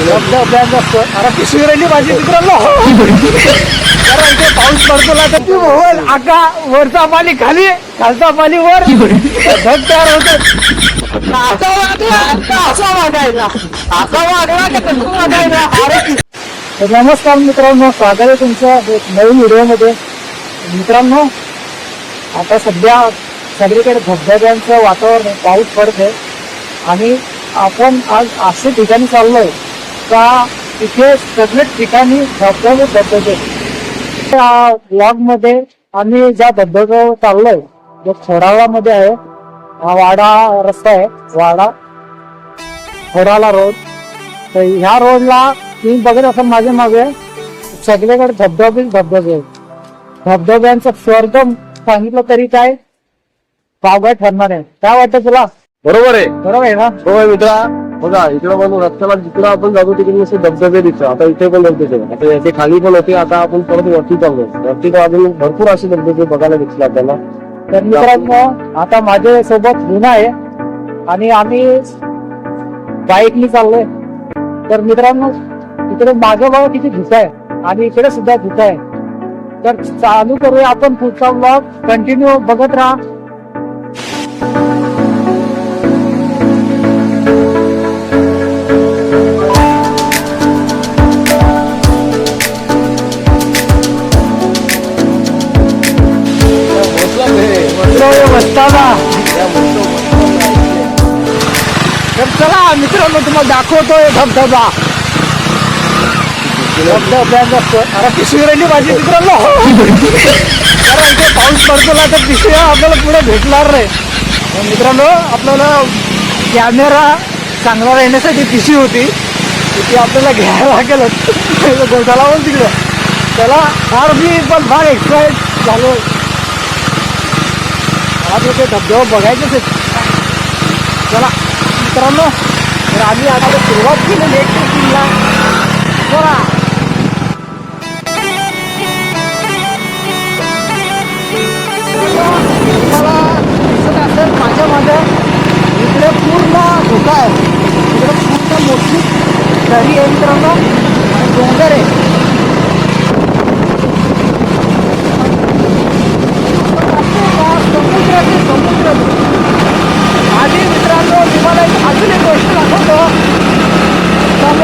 असतो अरे पिशवी राहिली माझी मित्रांनो कारण ते पाऊस पडतो तर ती होल आका वरचा पाणी खाली खालचा पाणी वर. ढग तयार होते. असा वागला अरे नमस्कार मित्रांनो स्वागत आहे तुमचं एक नवीन व्हिडिओमध्ये. मित्रांनो आता सध्या सगळीकडे धबधब्यांचं वातावरण आहे, पाऊस पडते आणि आपण आज असे ठिकाणी चाललोय का तिथे सगळ्याच ठिकाणी धबधबे धबधबे त्या ब्लॉगमध्ये आम्ही ज्या धबधब्यावर चाललोय जो खोडाळा मध्ये आहे हा वाडा रस्ता आहे वाडा खोडाला रोड. तर ह्या रोडला तुम्ही बघत असाल माझ्या मागे सगळीकडे धबधबे धबधबे. आहेत. धबधब्यांचं स्वर्गम सांगितलं तरी काय? पावगा ठरणार आहे. काय वाटतं तुला? बरोबर आहे. बरोबर आहे ना? हो मित्रा बघा इकडे पण रस्त्याला जिकडे आपण जातो तिकडे असे धबधबे दिसतो आता इथे पण धबधबे. आता याचे खाली पण होते आता आपण परत वरती चाललो वरती अजून भरपूर असे धबधबे बघायला दिसले आपल्याला. तर मित्रांनो आता माझ्या सोबत गुन्हा आहे आणि आम्ही बाईकनी चाललोय. तर मित्रांनो इकडे मागे बघा किती धुका आहे आणि इकडे सुद्धा धुका आहे. तर चालू करूया आपण पुढचा ब्लॉग कंटिन्यू बघत राहा. मित्र तर चला मित्रांनो तुम्हाला दाखवतोय धबधबा. धबधब्यात अरे पिशवी राहिली माझी मित्रांनो. कारण ते पाऊस पडतोला तर पिशवी आपल्याला पुढे भेटणार नाही. मित्रांनो आपल्याला कॅमेरा चांगला राहण्यासाठी पिशवी होती. ती आपल्याला घ्यायला लागेल. गोठाला पण तिकडं. त्याला फार मी पण फार एक्साइट झालो आज ते धबधबा बघायचंच आहे चला मित्रांनो तर आम्ही आता सुरुवात केलेली आहे ट्रेकिंगला चला. तुम्हाला दिसत असेल माझ्या मागे. इकडे पूर्ण धोका आहे. इकडे पूर्ण मोठी दरी आहे मित्रांनो आणि डोंगर आहे समुद्र ते समुद्र आधी मित्रांनो तुम्हाला एक अजून एक गोष्ट दाखवतो समोरचा व्ह्यू प्रत्येक ठिकाणी जात असतात तिथे तुम्हाला वाव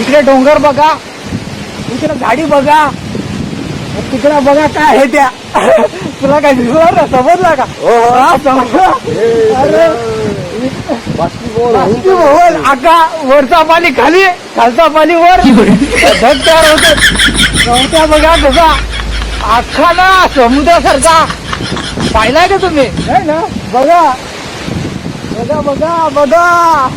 इकडे डोंगर बघा इकडे झाडी बघा. तिकडे बघा काय आहे त्या. तुला काय दिसणार ना समजला का? हा, समजला. अरे. बाष्पीभवन, आका वरचा पाणी खाली खालचा पाणी वर. ढग तयार होते. नव्हत्या बघा कसा आखा ना समुद्रासारखा. पाहिलाय का तुम्ही? है ना. बघा. बघा बघा बघा.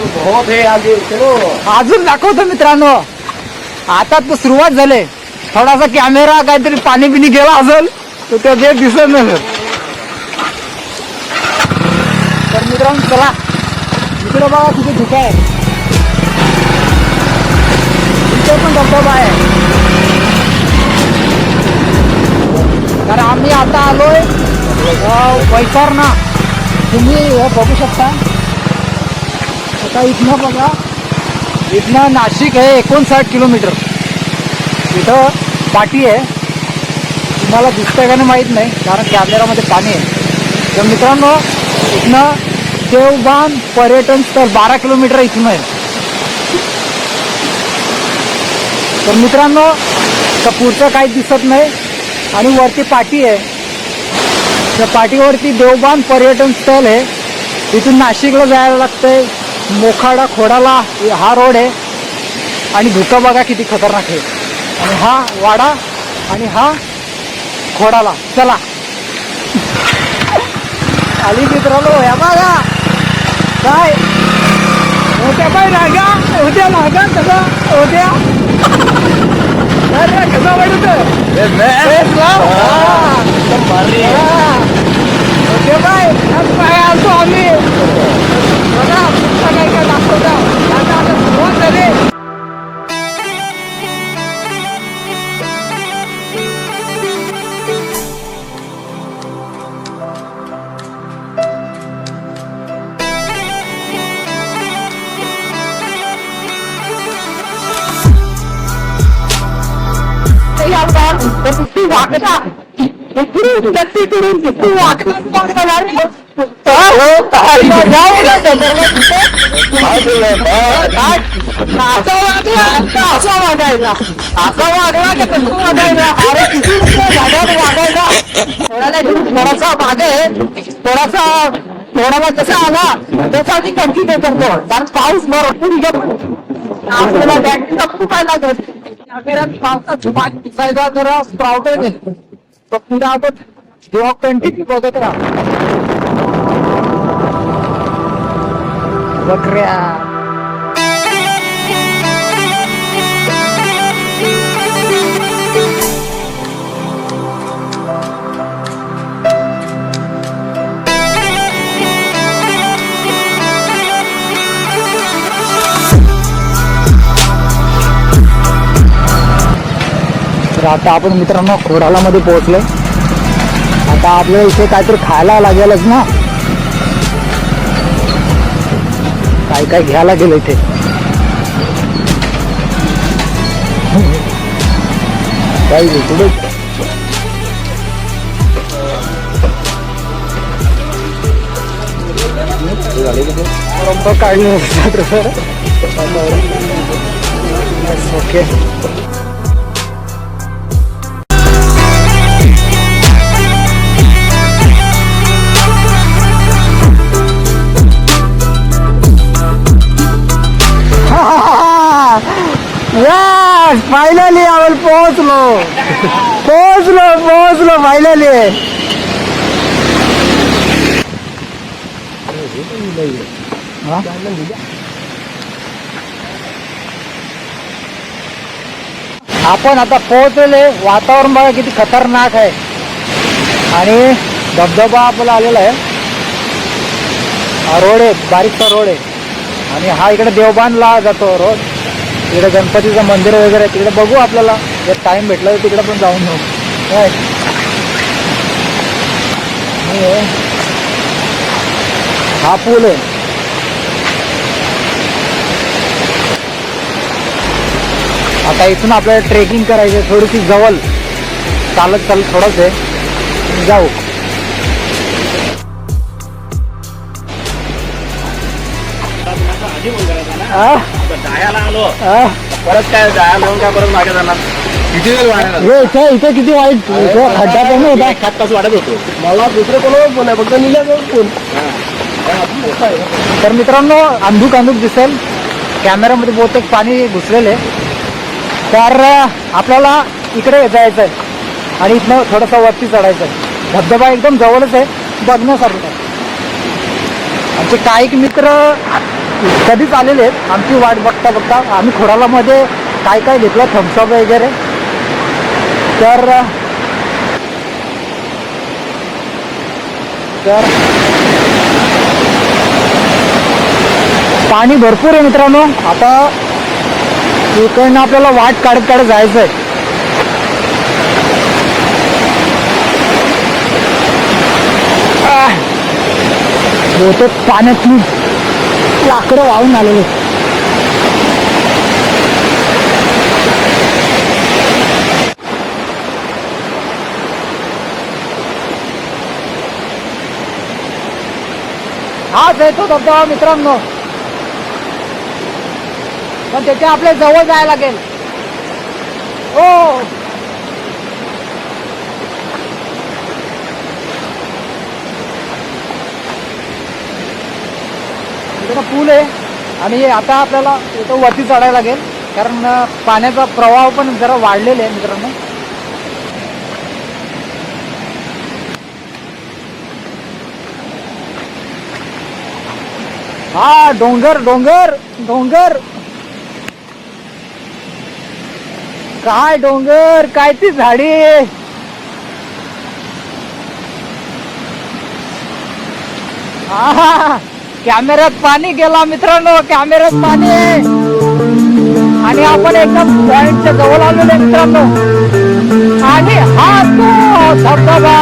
बहुत आहे आगे चलो. अजून दाखवतो मित्रांनो. आता तर सुरुवात झाले. थोडासा कॅमेरा काहीतरी पाणी बिनी गेला असेल तर ते जे दिसत नसेल तर मित्रांनो चला. इकडे बघा तिथे धुका आहे. इथे पण धबधबा आहे. तर आम्ही आता आलोय वैसारना तुम्ही हे बघू शकता. आता इथनं बघा इथनं नाशिक आहे एकोणसाठ किलोमीटर. इथं पाटी आहे. तुम्हाला दिसतंय का नाही माहीत नाही कारण कॅमेरामध्ये पाणी आहे. तर मित्रांनो इथनं देवबान पर्यटन स्थळ बारा किलोमीटर इथून आहे. तर मित्रांनो तर पुढचं काहीच दिसत नाही आणि वरती पाटी आहे. त्या पाटीवरती देवबान पर्यटन स्थळ आहे. इथून नाशिकला जायला लागतंय. मोखाडा खोडाला हा रोड आहे आणि धुका बघा किती खतरनाक आहे. आणि हा वाडा आणि हा खोडाला. चला. आली मित्रांनो या बघा. काय? होत्या काय नागा होत्या नागा कसा होत्या. अरे कसा वाटत हा. ओके बाय आज काय आलतो आम्ही. बघा. पुढचं काय दाखवता. आता आता सुरुवात झाली थोडासा मागे थोडासा थोडासा जसा आला त्याचा आधी कंटिन्यू करतो कारण पाऊस भरपूर येतो आपल्याला बॅटरीला खूप आहे लागत अखेरात पावसात पाणी दिसायचा जरा. स्प्राउट आहे तर पुढे आपण जेव्हा कंटिन्यू बघत राहा. बकऱ्या तर आता आपण मित्रांनो खोडाला मध्ये पोहोचलोय. आता आपल्याला इथे काहीतरी खायला लागेलच ना? काय काय घ्यायला गेलं इथे काय कुठे? बरोबर काढले सर फायनली आपण पोहोचलो पोहोचलो पोहोचलो फायनली आपण आता पोहोचले वातावरण बघा किती खतरनाक आहे. आणि धबधबा आपला आलेला आहे. हा रोड आहे बारीकचा रोड आहे. आणि हा इकडे देवबांधला जातो रोड. तिकडे गणपतीचं मंदिर वगैरे आहे तिकडे बघू आपल्याला. जर टाइम भेटला तर तिकडे पण जाऊन घेऊ काय? हा. पूल आहे. आता इथून आपल्याला ट्रेकिंग करायची आहे, थोडीशी जवळ. चालत चालत थोडंच आहे. जाऊ. आ? जायला आलो. आ? परत काय जायला लावून काय परत मागे जाणार? किती वेळ वाढणार? हे इथे इथे किती वाईट इथे खड्डा पण होता. एक हात तास वाढत होतो. मला दुसरं कोणावर फोन आहे फक्त निघाल्यावर फोन. तर मित्रांनो अंधूक अंधूक दिसेल. कॅमेऱ्यामध्ये बहुतेक पाणी घुसलेले. तर आपल्याला इकडे जायचं आहे आणि इथनं थोडंसं वरती चढायचं आहे धबधबा एकदम जवळच आहे. बघण्यासारखं. आमचे काही मित्र कधीच आलेले आहेत. आमची वाट बघता बघता आम्ही खोडालामध्ये काय काय घेतलं थम्सअप वगैरे. तर तर पाणी भरपूर आहे मित्रांनो. आता इकडनं आपल्याला वाट काढत काढत जायचं आहे. बहुतेक पाण्यातली लाकडं वाहून आलेले. हाच आहे तो धबधबा मित्रांनो. पण त्याच्या आपल्या जवळ जायला लागेल. हो. पूल आहे आणि आता आपल्याला इथं वरती चढायला लागेल. कारण पाण्याचा प्रवाह पण जरा वाढलेला आहे मित्रांनो. हा डोंगर डोंगर डोंगर. काय डोंगर काय ती झाडी? हा कॅमेऱ्यात पाणी गेला मित्रांनो कॅमेऱ्यात पाणी आहे. आणि आपण एकदम पॉइंटच्या जवळ आलेलो मित्रांनो. आणि हा तो धबधबा.